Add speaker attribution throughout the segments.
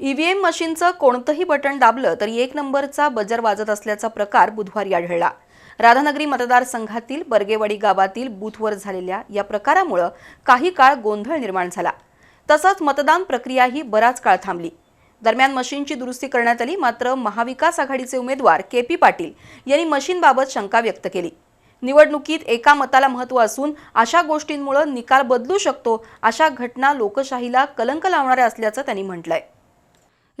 Speaker 1: EVM मशीनचं कोणतंही button दाबलं तरी एक नंबरचा बजर वाजत असल्याचा प्रकार बुधवारी आढळला. राधानगरी मतदारसंघातील बर्गेवाडी गावातील बूथवर झालेल्या या प्रकारामुळं काही काळ गोंधळ निर्माण झाला. तसंच मतदान प्रक्रियाही बराच काळ थांबली. दरम्यान मशीनची दुरुस्ती करण्यात आली मात्र महाविकास आघाडीचे उमेदवार के पी पाटील यांनी मशीनबाबत शंका व्यक्त केली. निवडणुकीत एका मताला महत्त्व असून अशा गोष्टींमुळे निकाल बदलू शकतो अशा घटना लोकशाहीला कलंक लावणाऱ्या असल्याचं त्यांनी म्हटलंय.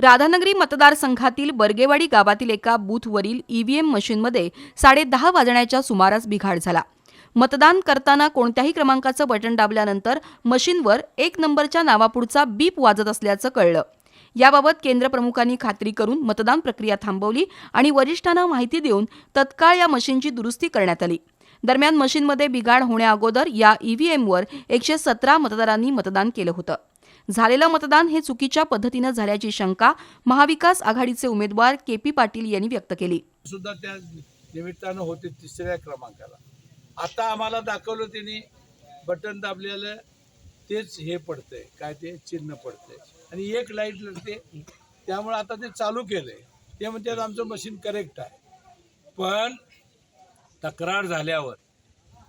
Speaker 1: राधानगरी मतदारसंघातील बर्गेवाडी गावातील एका बूथवरील ईव्हीएम मशीनमध्ये साडेदहा वाजण्याच्या सुमारास बिघाड झाला. मतदान करताना कोणत्याही क्रमांकाचं बटन दाबल्यानंतर मशीनवर एक नंबरच्या नावापुढचा बीप वाजत असल्याचं कळलं. याबाबत केंद्र प्रमुखांनी खात्री करून मतदान प्रक्रिया थांबवली आणि वरिष्ठांना माहिती देऊन तत्काळ या मशीनची दुरुस्ती करण्यात आली. दरम्यान मशीनमध्ये बिघाड होण्याअगोदर या ईव्हीएमवर एकशे सतरा मतदारांनी मतदान केलं होतं. झालेलं मतदान हे चुकीच्या पद्धतीनं झाल्याची शंका महाविकास आघाडीचे उमेदवार के पी पाटील यांनी व्यक्त केली.
Speaker 2: सुद्धा त्या निमित्तानं होते तिसऱ्या क्रमांकाला. आता आम्हाला दाखवलं त्यांनी बटन दाबलेलं तेच हे पडतंय काय ते चिन्ह पडतंय. आणि एक लाइट लागते त्यामुळे आता ते चालू केलंय. ते म्हणतात आमचं मशीन करेक्ट आहे. पण तक्रार झाल्यावर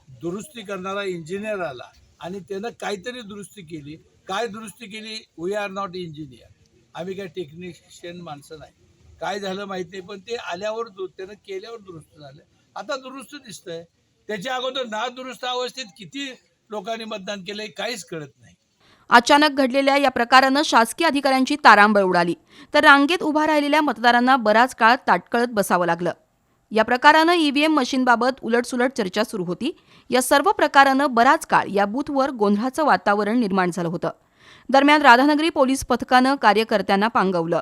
Speaker 2: दुरुस्ती करणारा इंजिनियर आला आणि त्यानं काहीतरी दुरुस्ती केली. काय दुरुस्ती केली? वी आर नॉट इंजिनियर आम्ही काय टेक्निशियन माणसं नाही. काय झालं माहीत नाही पण ते आल्यावर दु- त्यानं केल्यावर दुरुस्त झालं. आता दुरुस्त दिसतंय. त्याच्या अगोदर ना दुरुस्त अवस्थेत किती लोकांनी मतदान केलंय काहीच कळत नाही.
Speaker 1: अचानक घडलेल्या या प्रकारानं शासकीय अधिकाऱ्यांची तारांबळ उडाली. तर रांगेत उभा राहिलेल्या मतदारांना बराच काळ ताटकळत बसावं लागलं. या प्रकारानं ईव्हीएम मशीनबाबत उलटसुलट चर्चा सुरू होती. या सर्व प्रकारानं बराच काळ या बूथवर गोंधळाचं वातावरण निर्माण झालं होतं. दरम्यान राधानगरी पोलीस पथकानं कार्यकर्त्यांना पांगवलं.